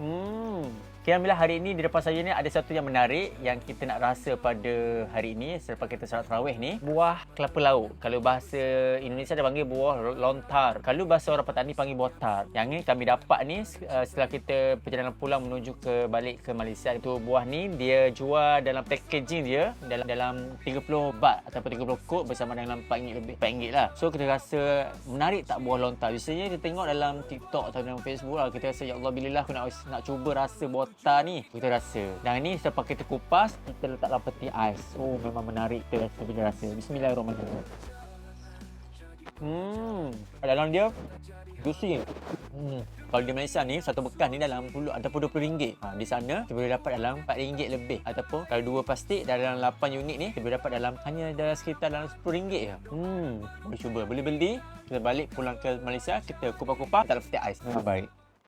Hmm. Okay, Alhamdulillah hari ini di depan saya ni ada satu yang menarik yang kita nak rasa pada hari ini selepas kita salat tarawih ni. Buah kelapa laut. Kalau bahasa Indonesia dia panggil buah lontar. Kalau bahasa orang Patani panggil botar. Yang ni kami dapat ni uh, setelah kita perjalanan pulang menuju ke balik ke Malaysia. Itu buah ni dia jual dalam packaging dia dalam dalam 30 bat ataupun 30 kod bersama dengan RM4 lebih. RM4 lah. So kita rasa menarik tak buah lontar. Biasanya kita tengok dalam TikTok atau dalam Facebook lah. Kita rasa ya Allah bilillah aku nak nak cuba rasa buah otak ni kita rasa dan ni selepas kita kupas kita letak dalam peti ais oh memang menarik kita rasa bila rasa bismillahirrahmanirrahim hmm dalam dia juicy hmm kalau di Malaysia ni satu bekas ni dalam 10 ataupun 20 ringgit. Ha, di sana kita boleh dapat dalam 4 ringgit lebih ataupun kalau dua plastik dalam 8 unit ni kita boleh dapat dalam hanya dalam sekitar dalam 10 ringgit je. Hmm, boleh cuba. Boleh beli, kita balik pulang ke Malaysia, kita kupas-kupas dalam peti ais. Memang baik.